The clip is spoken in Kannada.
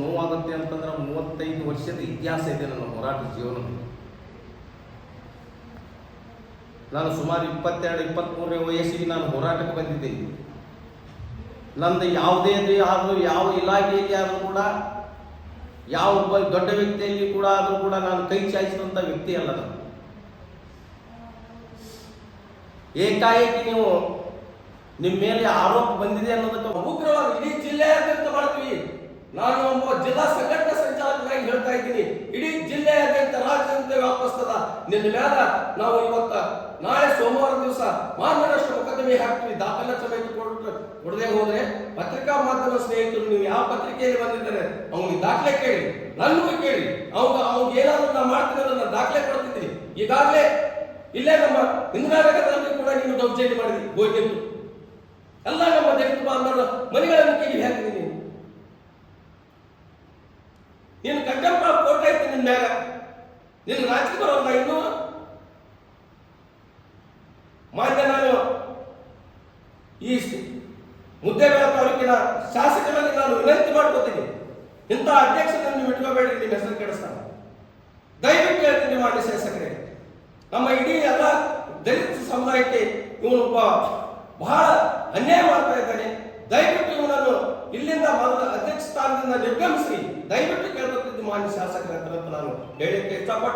ನೋವಾಗುತ್ತೆ ಅಂತಂದ್ರೆ ಮೂವತ್ತೈದು ವರ್ಷದ ಇತಿಹಾಸ ಇದೆ ನನ್ನ ಹೋರಾಟ ಜೀವನದಲ್ಲಿ. ನಾನು ಸುಮಾರು ಇಪ್ಪತ್ತೆರಡು ಇಪ್ಪತ್ತ್ಮೂರನೇ ವಯಸ್ಸಿಗೆ ನಾನು ಹೋರಾಟಕ್ಕೆ ಬಂದಿದ್ದೀನಿ ನಂದು ಯಾವುದೇ ಆದರೂ, ಯಾವ ಇಲಾಖೆಯಲ್ಲಿ ಆದರೂ ಕೂಡ, ಯಾವ ದೊಡ್ಡ ವ್ಯಕ್ತಿಯಲ್ಲಿ ಕೂಡ ಆದರೂ ಕೂಡ ನಾನು ಕೈ ಚಾಯಿಸಿದಂಥ ವ್ಯಕ್ತಿ ಅಲ್ಲ ನಾನು. ಏಕಾಏಕಿ ನೀವು ನಿಮ್ಮ ಮೇಲೆ ಆರೋಪ ಬಂದಿದೆ ಅನ್ನೋದಕ್ಕೆ ಉಗ್ರವಾಗಿ ಇಡೀ ಜಿಲ್ಲೆಯಾದ್ಯಂತ ಮಾಡ್ತೀವಿ ನಾನು ಒಬ್ಬ ಜಿಲ್ಲಾ ಸಂಘಟನಾ ಸಂಚಾಲಕರಾಗಿ ಹೇಳ್ತಾ ಇದ್ದೀನಿ. ಇಡೀ ಜಿಲ್ಲೆಯಾದ್ಯಂತ ರಾಜ್ಯಾದ್ಯಂತ ವ್ಯಾಪಿಸ್ತದ ನಿನ್ನ ಮೇಲ ನಾವು ಇವತ್ತ ನಾಳೆ ಸೋಮವಾರ ದಿವಸ ಮಾನನಷ್ಟ ಮೊಕದ್ದಮೆ ಹಾಕ್ತೀವಿ. ದಾಖಲೆ ಸಮೇತ ಕೊಡದೆ ಹೋದ್ರೆ ಪತ್ರಿಕಾ ಮಾಧ್ಯಮ ಸ್ನೇಹಿತರು ನೀವು ಯಾವ ಪತ್ರಿಕೆಯಲ್ಲಿ ಬಂದಿದ್ದಾರೆ ಅವನಿಗೆ ದಾಖಲೆ ಕೇಳಿ. ನನ್ನೂ ಕೇಳಿ. ಅವಾಗ ಅವ್ನಿಗೆ ಏನಾದ್ರು ನಾ ಮಾಡ್ತೀನಿ ನಾನು ದಾಖಲೆ ಕೊಡ್ತಿದ್ದೀನಿ. ಈಗಾಗಲೇ ಇಲ್ಲೇ ನಮ್ಮ ಇಂದಿರಾನಗರದಲ್ಲಿ ಕೂಡ ನೀವು ದೌರ್ಜನ್ಯ ಮಾಡಿದ್ರಿ ಹೋಗಿದ್ದು ಎಲ್ಲ ನಮ್ಮ ದಲಿತ ಮನೆಗಳನ್ನು ಕೇಳಿ ಹಾಕಿದ್ದೀನಿ ನೀನು ಕಟ್ಟಪ್ಪ ಕೋರ್ಟ್ ಐತಿ ನಿನ್ನ ಮ್ಯಾಗ. ನಿನ್ನ ರಾಜಕೀಯ ಬರೋಲ್ಲ ಇನ್ನು. ಮಾನ್ಯ ನಾನು ಈ ಮುದ್ದೇಬೇಳ ತಾಲೂಕಿನ ಶಾಸಕರಲ್ಲಿ ನಾನು ವಿನಂತಿ ಮಾಡ್ಕೋತೀನಿ. ಇಂಥ ಅಧ್ಯಕ್ಷರನ್ನು ನೀವು ಇಟ್ಕೋಬೇಡಿ, ನಿಮ್ಮ ಹೆಸರು ಕೆಡಿಸ್ತಾನೆ ದಯವಿಟ್ಟು ಹೇಳ್ತೀನಿ ಮಾಡಿ ಶಾಸಕರೇ, ನಮ್ಮ ಇಡೀ ಎಲ್ಲ ದಲಿತ ಸಮುದಾಯಕ್ಕೆ ಇವನೊಬ್ಬ ಬಹಳ ಅನ್ಯಾಯ ಮಾಡ್ತಾ ಇದ್ದಾನೆ. ದಯವಿಟ್ಟು ಇವನನ್ನು ಇಲ್ಲಿಂದ ಅಧ್ಯಕ್ಷ ಸ್ಥಾನದಿಂದ ನಿರ್ಗಮಿಸಿ, ದಯವಿಟ್ಟು ಮಾನ್ಯ ಶಾಸಕರ ಹತ್ರ ಅಂತ ನಾನು ಹೇಳಿಕ್ಕೆ ಇಷ್ಟಪಟ್ಟು